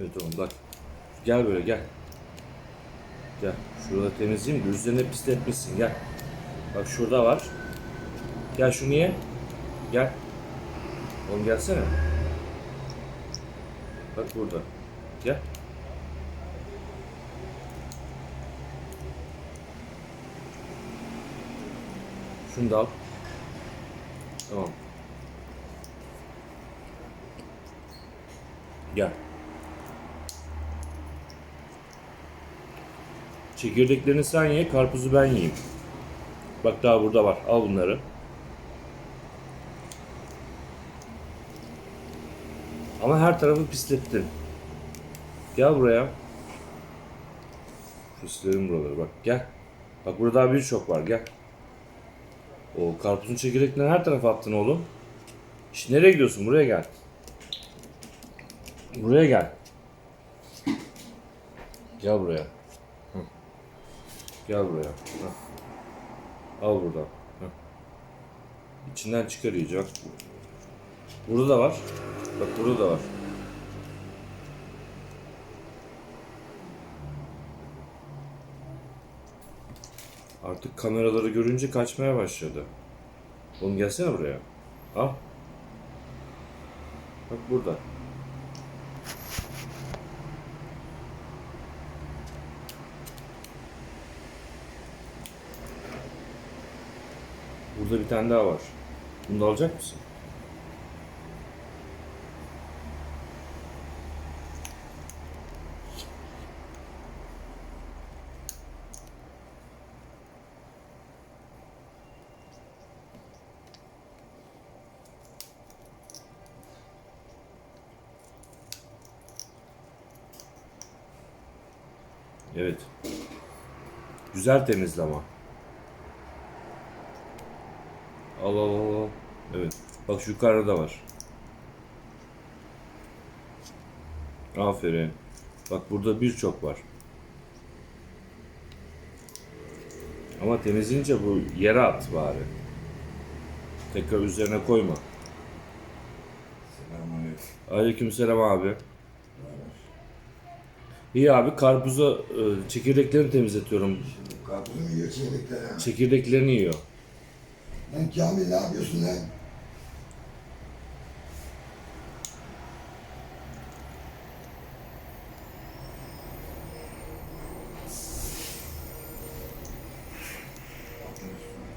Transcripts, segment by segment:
Evet oğlum bak. Gel böyle gel. Gel. Şurada temizleyeyim de üzerine pisletmişsin gel. Bak şurada var. Gel şunu ye. Gel. Oğlum gelsene. Bak burada. Gel. Şunu da al. Tamam. Gel. Çekirdeklerini sen ye, karpuzu ben yiyeyim. Bak daha burada var. Al bunları. Ama her tarafı pislettin. Gel buraya. Pislerim buraları bak gel. Bak burada daha birçok var gel. O karpuzun çekirdeklerini her tarafa attın oğlum. Şimdi nereye gidiyorsun? Buraya gel. Buraya gel. Gel buraya. Gel buraya. Hı. Al buradan. Hı. İçinden çıkar iyice. Burada da var. Bak burada da var. Artık kameraları görünce kaçmaya başladı. Oğlum gelsene buraya. Al. Bak burada. Burada bir tane daha var. Bunu da alacak mısın? Evet. Güzel temizle ama. Al al al al. Evet. Bak şu yukarıda var. Aferin. Bak burada birçok var. Ama temizleyince bu yere at bari. Tekrar üzerine koyma. Selamünaleyküm. Aleykümselam abi. İyi abi karpuza e, çekirdeklerini temizletiyorum. Şimdi karpuzu mu yiyor çekirdekler? Çekirdeklerini yiyor. Lan Kamil ne yapıyorsun lan?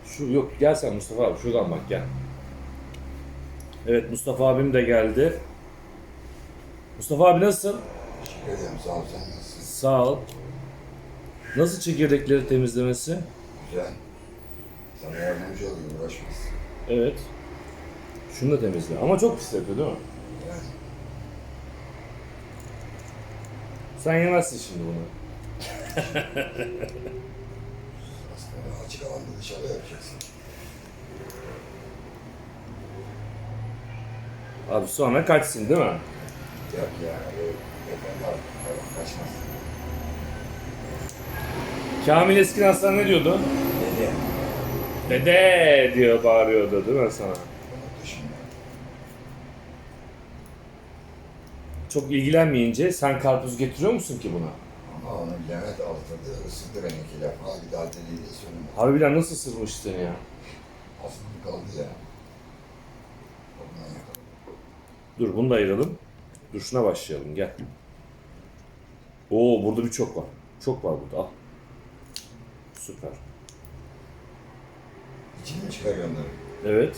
Şu yok gel sen Mustafa abi şuradan bak gel. Evet Mustafa abim de geldi. Mustafa abi nasılsın? Teşekkür ederim sağ ol sen nasılsın? Sağ ol. Nasıl çekirdekleri temizlemesi? Güzel. Sana yardımcı olayım uğraşmaz. Evet. Şunu da temizle. Ama çok pis yapıyor değil mi? Yani Sen yemezsin şimdi bunu. aslında açık alanda dışarıda yapacaksın. Abi sonra kaçsın değil mi? Yok ya. var. Hayvan kaçmaz. Kamil Eskin Aslan ne diyordu? Dede. Diyor bağırıyordu değil mi sana? Çok ilgilenmeyince sen karpuz getiriyor musun ki buna? Ama onu Levent aldırdı, ısırdı beni iki defa. Bir daha dediği sonunda. Harbiden nasıl sırmış seni ya? Aslında kaldı ya. Ondan. Dur bunu da ayıralım. Dur şuna başlayalım gel. Oo burada bir çok var. Çok var burada al. Süper. İçini mi çıkarıyor onları? Evet.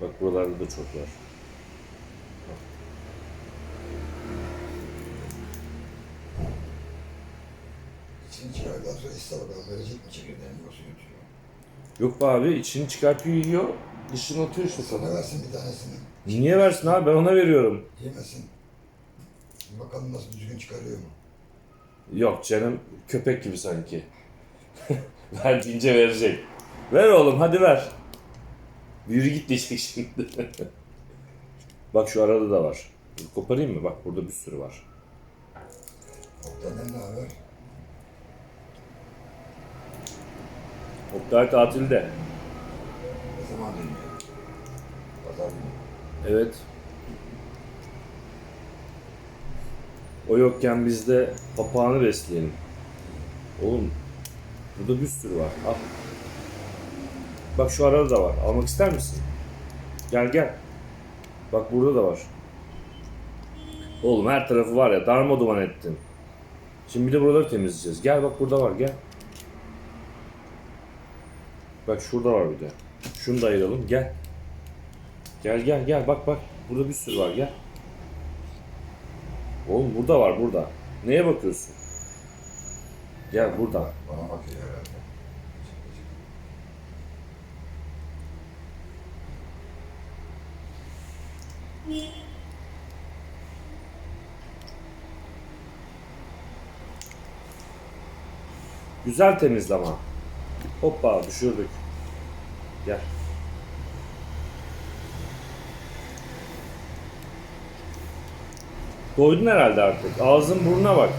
Bak buralarda da çok var. İçini çıkardıktan sonra bakalım verecek mi çekirdeğini yoksa götürüyor. Yok be abi içini çıkartıyor yiyor. Dışını atıyor işte Sana sana. versin bir tanesini. Niye versin abi ben ona veriyorum. Yemesin. Bakalım nasıl düzgün çıkarıyor mu? Yok canım köpek gibi sanki. Ver Verdiğince verecek. Ver oğlum hadi ver. Yürü git diyecek şimdi. Bak şu arada da var. Dur, koparayım mı? Bak burada bir sürü var. Oktay'dan ne haber? Oktay tatilde. Ne zaman dönüyor? Pazar günü. Evet. O yokken biz de papağanı besleyelim. Oğlum burada bir sürü var. Al. Bak şu arada da var. Almak ister misin? Gel gel. Bak burada da var. Oğlum her tarafı var ya darma duman ettin. Şimdi bir de buraları temizleyeceğiz. Gel bak burada var gel. Bak şurada var bir de. Şunu da ayıralım gel. Gel gel gel bak bak. Burada bir sürü var gel. Oğlum burada var burada. Neye bakıyorsun? Gel burada. Bana bakıyor herhalde. Güzel temizleme. Hoppa düşürdük. Gel. Doydun herhalde artık. Ağzın burnuna bak.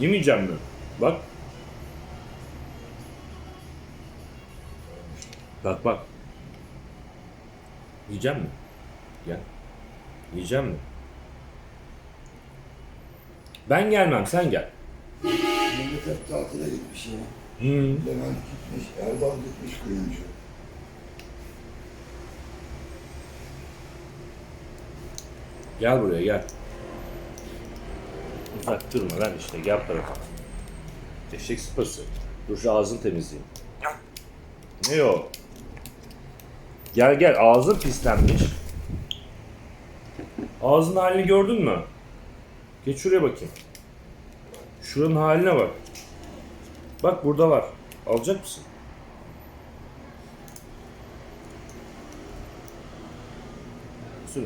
Yemeyeceğim mi? Bak. Bak bak. Yiyeceğim mi? Gel. Yiyeceğim mi? Ben gelmem, sen gel. Millet hep tatile gitmiş ya. Hmm. Levent gitmiş, Erdal gitmiş kuyumcu. Gel buraya gel. Uzak durma lan işte gel tarafa. Eşek sıpası. Dur şu ağzını temizleyeyim. Ne o? Gel gel ağzın pislenmiş. Ağzın halini gördün mü? Geç şuraya bakayım. Şuranın haline bak. Bak burada var. Alacak mısın?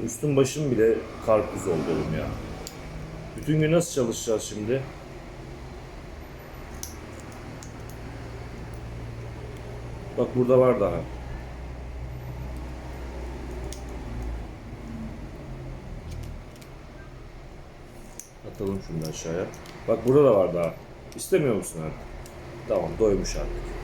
Üstün başım bile karpuz oldu oğlum ya. Bütün gün nasıl çalışacağız şimdi? Bak burada var daha. Atalım şunu aşağıya. Bak burada da var daha. İstemiyor musun artık? Tamam doymuş artık.